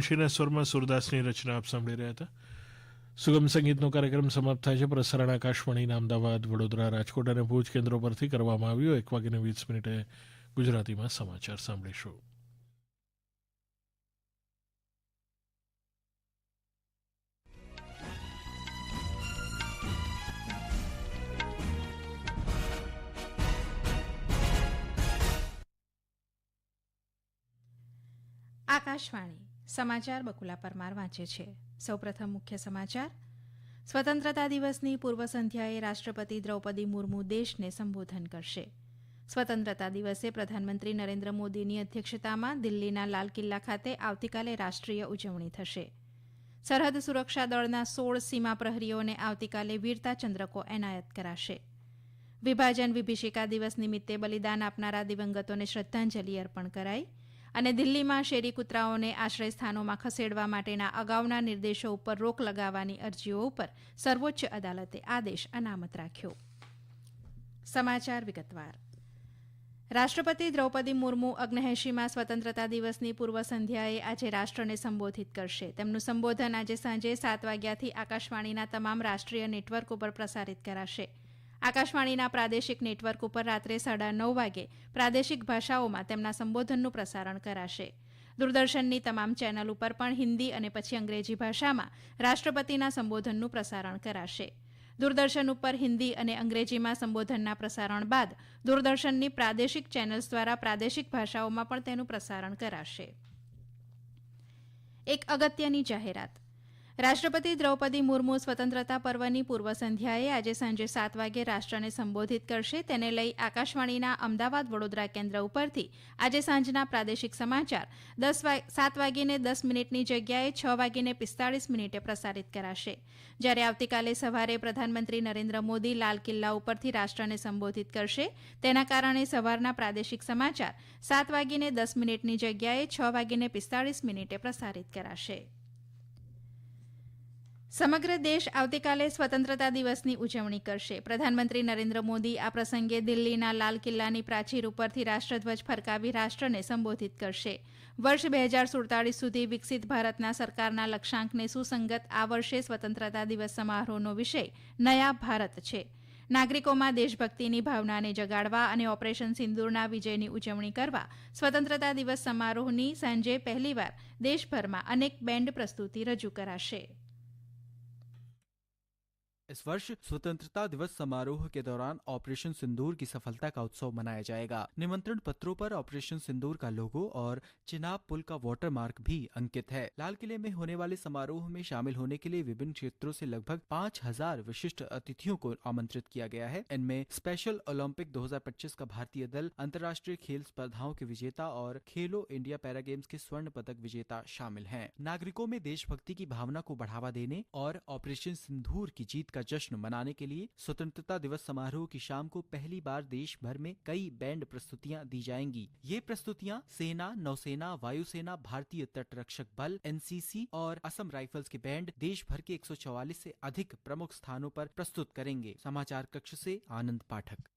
શીના સ્વરમાં સુરદાસની રચના આપ સાંભળી રહ્યા હતા. સુગમ સંગીતનો કાર્યક્રમ સમાપ્ત થાય છે. પ્રસારણ આકાશવાણીના અમદાવાદ, વડોદરા, રાજકોટ અને ભુજ કેન્દ્રો પરથી કરવામાં આવ્યો. એક વાગ્યાને વીસ મિનિટે ગુજરાતીમાં સમાચાર સાંભળીશું. આકાશવાણી. સમાચાર બકુલા પરમાર વાંચે છે. સૌપ્રથમ મુખ્ય સમાચાર. સ્વતંત્રતા દિવસની પૂર્વ સંધ્યાએ રાષ્ટ્રપતિ દ્રૌપદી મુર્મુ દેશને સંબોધન કરશે. સ્વતંત્રતા દિવસે પ્રધાનમંત્રી નરેન્દ્ર મોદીની અધ્યક્ષતામાં દિલ્હીના લાલ કિલ્લા ખાતે આવતીકાલે રાષ્ટ્રીય ઉજવણી થશે. સરહદ સુરક્ષા દળના સોળ સીમા પ્રહરીઓને આવતીકાલે વીરતા ચંદ્રકો એનાયત કરાશે. વિભાજન વિભીષિકા દિવસ નિમિત્તે બલિદાન આપનારા દિવંગતોને શ્રદ્ધાંજલિ અર્પણ કરાઈ. અને દિલ્હીમાં શેરી કૂતરાઓને આશ્રયસ્થાનોમાં ખસેડવા માટેના અગાઉના નિર્દેશો ઉપર રોક લગાવવાની અરજીઓ ઉપર સર્વોચ્ચ અદાલતે આદેશ અનામત રાખ્યો. સમાચાર વિગતવાર. રાષ્ટ્રપતિ દ્રૌપદી મુર્મુ અગ્નહેશીમાં સ્વતંત્રતા દિવસની પૂર્વ સંધ્યાએ આજે રાષ્ટ્રને સંબોધિત કરશે. તેમનું સંબોધન આજે સાંજે સાત વાગ્યાથી આકાશવાણીના તમામ રાષ્ટ્રીય નેટવર્ક ઉપર પ્રસારિત કરાશે. આકાશવાણીના પ્રાદેશિક નેટવર્ક ઉપર રાત્રે સાડા નવ વાગે પ્રાદેશિક ભાષાઓમાં તેમના સંબોધનનું પ્રસારણ કરાશે. દૂરદર્શનની તમામ ચેનલ ઉપર પણ હિન્દી અને પછી અંગ્રેજી ભાષામાં રાષ્ટ્રપતિના સંબોધનનું પ્રસારણ કરાશે. દૂરદર્શન ઉપર હિન્દી અને અંગ્રેજીમાં સંબોધનના પ્રસારણ બાદ દૂરદર્શનની પ્રાદેશિક ચેનલ્સ દ્વારા પ્રાદેશિક ભાષાઓમાં પણ તેનું પ્રસારણ કરાશે. એક અગત્યની જાહેરાત. રાષ્ટ્રપતિ દ્રૌપદી મુર્મુ સ્વતંત્રતા પર્વની પૂર્વ સંધ્યાએ આજે સાંજે સાત વાગે રાષ્ટ્રને સંબોધિત કરશે. તેને લઈ આકાશવાણીના અમદાવાદ વડોદરા કેન્દ્ર ઉપરથી આજે સાંજના પ્રાદેશિક સમાચાર. દસ સાત વાગીને દસ મિનિટની જગ્યાએ છ વાગીને પિસ્તાળીસ મિનિટે પ્રસારિત કરાશે. જ્યારે આવતીકાલે સવારે પ્રધાનમંત્રી નરેન્દ્ર મોદી લાલ કિલ્લા ઉપરથી રાષ્ટ્રને સંબોધિત કરશે. તેના કારણે સવારના પ્રાદેશિક સમાચાર સાત વાગીને દસ મિનિટની જગ્યાએ છ વાગીને પિસ્તાળીસ મિનિટે પ્રસારિત કરાશે. સમગ્ર દેશ આવતીકાલે સ્વતંત્રતા દિવસની ઉજવણી કરશે. પ્રધાનમંત્રી નરેન્દ્ર મોદી આ પ્રસંગે દિલ્હીના લાલ કિલ્લાની પ્રાચીર ઉપરથી રાષ્ટ્રધ્વજ ફરકાવી રાષ્ટ્રને સંબોધિત કરશે. વર્ષ બે હજાર સુડતાળીસ સુધી વિકસિત ભારતના સરકારના લક્ષ્યાંકને સુસંગત આ વર્ષે સ્વતંત્રતા દિવસ સમારોહનો વિષય નયા ભારત છે. નાગરિકોમાં દેશભક્તિની ભાવનાને જગાડવા અને ઓપરેશન સિંદૂરના વિજયની ઉજવણી કરવા સ્વતંત્રતા દિવસ સમારોહની સાંજે પહેલીવાર દેશભરમાં અનેક બેન્ડ પ્રસ્તુતિ રજૂ કરાશે. इस वर्ष स्वतंत्रता दिवस समारोह के दौरान ऑपरेशन सिंदूर की सफलता का उत्सव मनाया जाएगा। निमंत्रण पत्रों पर ऑपरेशन सिंदूर का लोगो और चिनाब पुल का वाटर मार्क भी अंकित है। लाल किले में होने वाले समारोह में शामिल होने के लिए विभिन्न क्षेत्रों से लगभग पाँच हज़ार विशिष्ट अतिथियों को आमंत्रित किया गया है। इनमें स्पेशल ओलंपिक 2025 का भारतीय दल, अंतर्राष्ट्रीय खेल स्पर्धाओं के विजेता और खेलो इंडिया पैरा गेम्स के स्वर्ण पदक विजेता शामिल हैं। नागरिकों में देशभक्ति की भावना को बढ़ावा देने और ऑपरेशन सिंदूर की जीत का जश्न मनाने के लिए स्वतंत्रता दिवस समारोह की शाम को पहली बार देश भर में कई बैंड प्रस्तुतियाँ दी जाएँगी। ये प्रस्तुतियाँ सेना, नौसेना, वायुसेना, भारतीय तटरक्षक बल एनसीसी और असम राइफल्स के बैंड देश भर के 144 से अधिक प्रमुख स्थानों पर प्रस्तुत करेंगे। समाचार कक्ष से आनंद पाठक।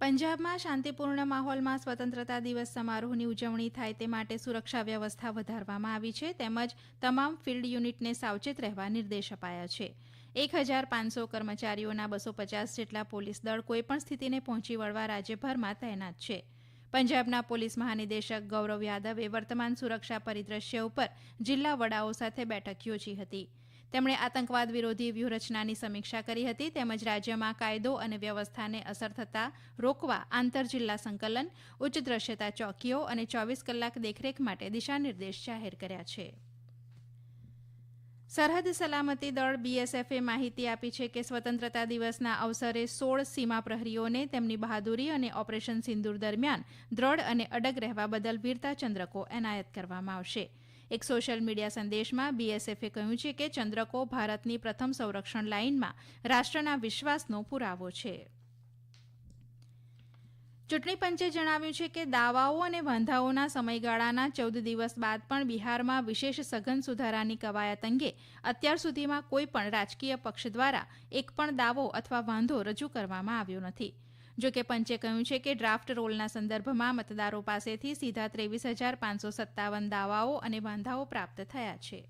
પંજાબમાં શાંતિપૂર્ણ માહોલમાં સ્વતંત્રતા દિવસ સમારોહની ઉજવણી થાય તે માટે સુરક્ષા વ્યવસ્થા વધારવામાં આવી છે તેમજ તમામ ફિલ્ડ યુનિટને સાવચેત રહેવા નિર્દેશ અપાયા છે. એક હજાર પાંચસો કર્મચારીઓના બસો પચાસ જેટલા પોલીસ દળ કોઈપણ સ્થિતિને પહોંચી વળવા રાજ્યભરમાં તૈનાત છે. પંજાબના પોલીસ મહાનિદેશક ગૌરવ યાદવે વર્તમાન સુરક્ષા પરિદ્રશ્ય ઉપર જિલ્લા વડાઓ સાથે બેઠક યોજી હતી. તેમણે આતંકવાદ વિરોધી વ્યૂહરચનાની સમીક્ષા કરી હતી, તેમજ રાજ્યમાં કાયદો અને વ્યવસ્થાને અસર થતાં રોકવા આંતર જિલ્લા સંકલન, ઉચ્ચ દ્રશ્યતા ચોકીઓ અને ચોવીસ કલાક દેખરેખ માટે દિશાનિર્દેશ જાહેર કર્યા છે. સરહદ સલામતી દળ બીએસએફે માહિતી આપી છે કે સ્વતંત્રતા દિવસના અવસરે સોળ સીમા પ્રહરીઓને તેમની બહાદુરી અને ઓપરેશન સિંદૂર દરમિયાન દ્રઢ અને અડગ રહેવા બદલ વીરતા ચંદ્રકો એનાયત કરવામાં આવશે. એક સોશિયલ મીડિયા સંદેશમાં બીએસએફે કહ્યું છે કે ચંદ્રકો ભારતની પ્રથમ સંરક્ષણ લાઇનમાં રાષ્ટ્રના વિશ્વાસનો પુરાવો છે. ચૂંટણી પંચે જણાવ્યું છે કે દાવાઓ અને વાંધાઓના સમયગાળાના ચૌદ દિવસ બાદ પણ બિહારમાં વિશેષ સઘન સુધારાની કવાયત અંગે અત્યાર સુધીમાં કોઈ પણ રાજકીય પક્ષ દ્વારા એક પણ દાવો અથવા વાંધો રજૂ કરવામાં આવ્યો નથી. જો કે પંચે કહ્યું છે કે ડ્રાફ્ટ રોલના સંદર્ભમાં મતદારો પાસેથી સીધા ત્રેવીસ હજાર પાંચસો સત્તાવન દાવાઓ અને વાંધાઓ પ્રાપ્ત થયા છે.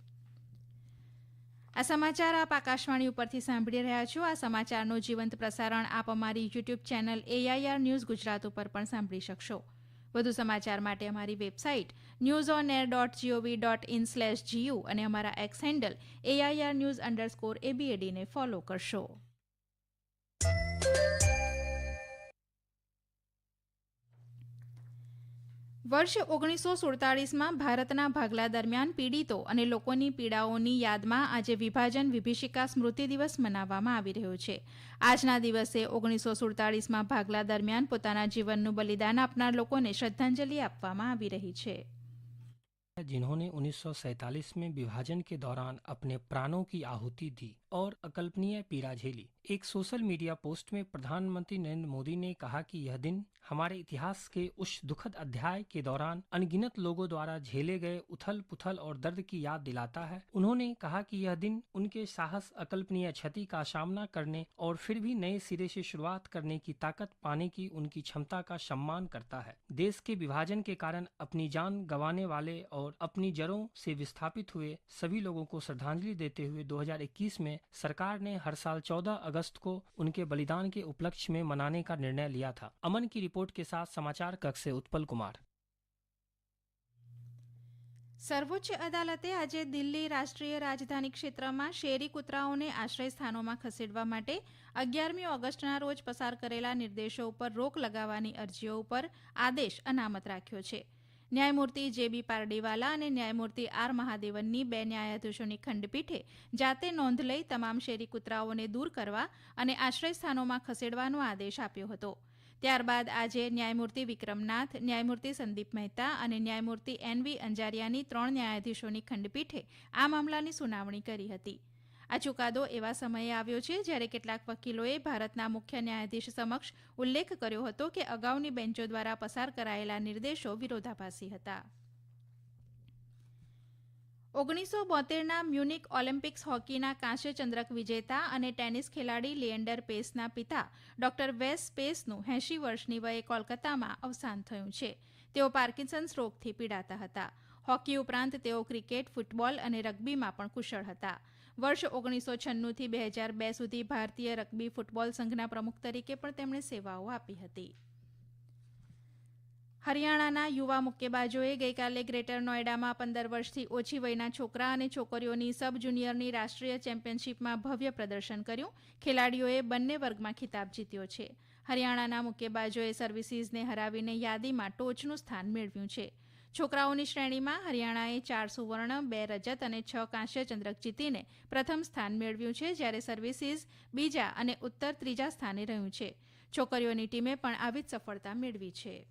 આ સમાચાર આપ આકાશવાણી ઉપરથી સાંભળી રહ્યા છો. આ સમાચારનું જીવંત પ્રસારણ આપ અમારી YouTube channel AIR news Gujarat ઉપર પણ સાંભળી શકશો. વધુ સમાચાર માટે અમારી website news on air dot GOV dot in slash GU અને અમારા X handle AIR news underscore એબીએડીને follow કરશો. વર્ષ ઓગણીસો સુડતાળીસમાં ભારતના ભાગલા દરમિયાન પીડિતો અને લોકોની પીડાઓની યાદમાં આજે વિભાજન વિભીષિકા સ્મૃતિ દિવસ મનાવવામાં આવી રહ્યો છે. આજના દિવસે ઓગણીસો સુડતાળીસમાં ભાગલા દરમિયાન પોતાના જીવનનું બલિદાન આપનાર લોકોને શ્રદ્ધાંજલિ આપવામાં આવી રહી છે. जिन्होंने 1947 में विभाजन के दौरान अपने प्राणों की आहुति दी और अकल्पनीय पीड़ा झेली। एक सोशल मीडिया पोस्ट में प्रधानमंत्री नरेंद्र मोदी ने कहा कि यह दिन हमारे इतिहास के उस दुखद अध्याय के दौरान अनगिनत लोगों द्वारा झेले गए उथल पुथल और दर्द की याद दिलाता है। उन्होंने कहा कि यह दिन उनके साहस, अकल्पनीय क्षति का सामना करने और फिर भी नए सिरे से शुरुआत करने की ताकत पाने की उनकी क्षमता का सम्मान करता है। देश के विभाजन के कारण अपनी जान गंवाने वाले और अपनी जड़ों से विस्थापित हुए सभी लोगों को श्रद्धांजलि देते हुए 2021 में सरकार ने हर साल 14 अगस्त को उनके बलिदान के उपलक्ष्य में मनाने का निर्णय लिया था अमन की रिपोर्ट के साथ समाचार कक्ष से उत्पल कुमार સર્વોચ્ચ અદાલતે આજે દિલ્હી રાષ્ટ્રીય રાજધાની ક્ષેત્રમાં શેરી કૂતરાઓને આશ્રય સ્થાનોમાં ખસેડવા માટે અગિયારમી ઓગસ્ટના રોજ પસાર કરેલા નિર્દેશો ઉપર રોક લગાવવાની અરજીઓ ઉપર આદેશ અનામત રાખ્યો છે ન્યાયમૂર્તિ જે બી પારડીવાલા અને ન્યાયમૂર્તિ આર મહાદેવનની બે ન્યાયાધીશોની ખંડપીઠે જાતે નોંધ લઈ તમામ શેરી કૂતરાઓને દૂર કરવા અને આશ્રયસ્થાનોમાં ખસેડવાનો આદેશ આપ્યો હતો. ત્યારબાદ આજે ન્યાયમૂર્તિ વિક્રમનાથ, ન્યાયમૂર્તિ સંદીપ મહેતા અને ન્યાયમૂર્તિ એનવી અંજારિયાની ત્રણ ન્યાયાધીશોની ખંડપીઠે આ મામલાની સુનાવણી કરી હતી. આ ચુકાદો એવા સમયે આવ્યો છે જ્યારે કેટલાક વકીલોએ ભારતના મુખ્ય ન્યાયાધીશ સમક્ષ ઉલ્લેખ કર્યો હતો કે અગાઉની બેન્ચો દ્વારા પસાર કરાયેલા નિર્દેશો વિરોધાભાસી હતા. ઓગણીસો બોતેરના મ્યુનિક ઓલિમ્પિક્સ હોકીના કાંસ્ય ચંદ્રક વિજેતા અને ટેનિસ ખેલાડી લિએન્ડર પેસના પિતા ડોક્ટર વેસ પેસનું એંશી વર્ષની વયે કોલકાતામાં અવસાન થયું છે. તેઓ પાર્કિન્સન્સ રોગથી પીડાતા હતા. હોકી ઉપરાંત તેઓ ક્રિકેટ, ફૂટબોલ અને રગ્બીમાં પણ કુશળ હતા. વર્ષ ઓગણીસો છન્નુંથી બે હજાર બે સુધી ભારતીય રગ્બી ફૂટબોલ સંઘના પ્રમુખ તરીકે પણ તેમણે સેવાઓ આપી હતી. હરિયાણાના યુવા મુક્કેબાજોએ ગઈકાલે ગ્રેટર નોએડામાં પંદર વર્ષથી ઓછી વયના છોકરા અને છોકરીઓની સબ જુનિયરની રાષ્ટ્રીય ચેમ્પિયનશિપમાં ભવ્ય પ્રદર્શન કર્યું. ખેલાડીઓએ બંને વર્ગમાં ખિતાબ જીત્યો છે. હરિયાણાના મુક્કેબાજોએ સર્વિસીસને હરાવીને યાદીમાં ટોચનું સ્થાન મેળવ્યું છે. છોકરાઓની શ્રેણીમાં હરિયાણાએ ચાર સુવર્ણ, બે રજત અને છ કાંસ્ય ચંદ્રક જીતીને પ્રથમ સ્થાન મેળવ્યું છે, જ્યારે સર્વિસીસ બીજા અને ઉત્તર ત્રીજા સ્થાને રહ્યું છે. છોકરીઓની ટીમે પણ આવી જ સફળતા મેળવી છે.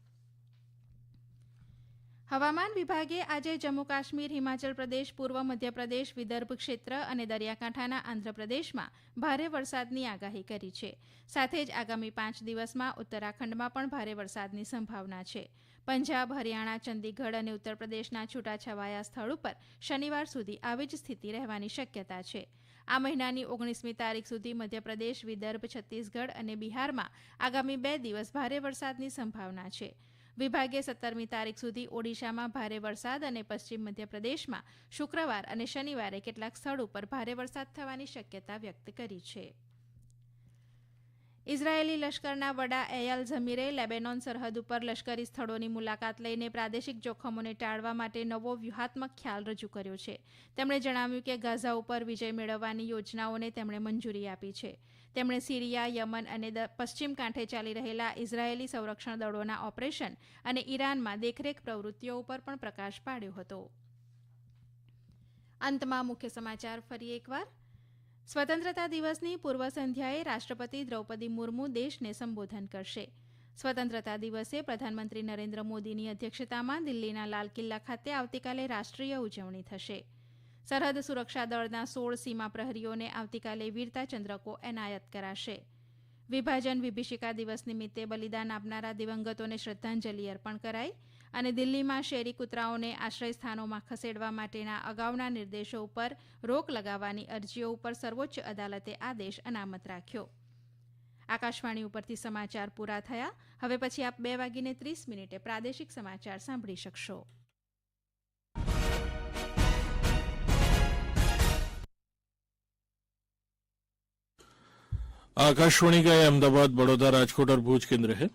હવામાન વિભાગે આજે જમ્મુ કાશ્મીર હિમાચલ પ્રદેશ, પૂર્વ મધ્યપ્રદેશ, વિદર્ભ ક્ષેત્ર અને દરિયાકાંઠાના આંધ્રપ્રદેશમાં ભારે વરસાદની આગાહી કરી છે. સાથે જ આગામી પાંચ દિવસમાં ઉત્તરાખંડમાં પણ ભારે વરસાદની સંભાવના છે. પંજાબ, હરિયાણા, ચંદીગઢ અને ઉત્તર પ્રદેશના છૂટાછવાયા સ્થળ ઉપર શનિવાર સુધી આવી જ સ્થિતિ રહેવાની શક્યતા છે. આ મહિનાની ઓગણીસમી તારીખ સુધી મધ્યપ્રદેશ, વિદર્ભ, છત્તીસગઢ અને બિહારમાં આગામી બે દિવસ ભારે વરસાદની સંભાવના છે. વિભાગે સત્તરમી તારીખ સુધી ઓડિશામાં ભારે વરસાદ અને પશ્ચિમ મધ્યપ્રદેશમાં શુક્રવાર અને શનિવારે કેટલાક સ્થળ ઉપર ભારે વરસાદ થવાની શક્યતા વ્યક્ત કરી છે. ઇઝરાયેલી લશ્કરના વડા એયાલ ઝમીરે લેબેનોન સરહદ ઉપર લશ્કરી સ્થળોની મુલાકાત લઈને પ્રાદેશિક જોખમોને ટાળવા માટે નવો વ્યૂહાત્મક ખ્યાલ રજૂ કર્યો છે. તેમણે જણાવ્યું કે ગાઝા ઉપર વિજય મેળવવાની યોજનાઓને તેમણે મંજૂરી આપી છે. તેમણે સિરિયા, યમન અને પશ્ચિમ કાંઠે ચાલી રહેલા ઇઝરાયેલી સંરક્ષણ દળોના ઓપરેશન અને ઈરાનમાં દેખરેખ પ્રવૃત્તિઓ ઉપર પણ પ્રકાશ પાડ્યો હતો. અંતમાં મુખ્ય સમાચાર ફરી એકવાર. સ્વતંત્રતા દિવસની પૂર્વ સંધ્યાએ રાષ્ટ્રપતિ દ્રૌપદી મુર્મુ દેશને સંબોધન કરશે. સ્વતંત્રતા દિવસે પ્રધાનમંત્રી નરેન્દ્ર મોદીની અધ્યક્ષતામાં દિલ્હીના લાલ કિલ્લા ખાતે આવતીકાલે રાષ્ટ્રીય ઉજવણી થશે. સરહદ સુરક્ષા દળના સોળ સીમા પ્રહરીઓને આવતીકાલે વીરતા ચંદ્રકો એનાયત કરાશે. વિભાજન વિભીષિકા દિવસ નિમિત્તે બલિદાન આપનારા દિવંગતોને શ્રદ્ધાંજલિ અર્પણ કરાઈ. અને દિલ્હીમાં શેરી કૂતરાઓને આશ્રય સ્થાનોમાં ખસેડવા માટેના અગાઉના નિર્દેશો ઉપર રોક લગાવવાની અરજીઓ ઉપર સર્વોચ્ચ અદાલતે આદેશ અનામત રાખ્યો આકાશવાણી ઉપરથી સમાચાર પૂરા થયા હવે પછી આપ બે વાગીને ત્રીસ મિનિટે પ્રાદેશિક સમાચાર સાંભળી શકશો आकाशवाणी का ये अहमदाबाद बड़ौदा राजकोट और भूज केंद्र है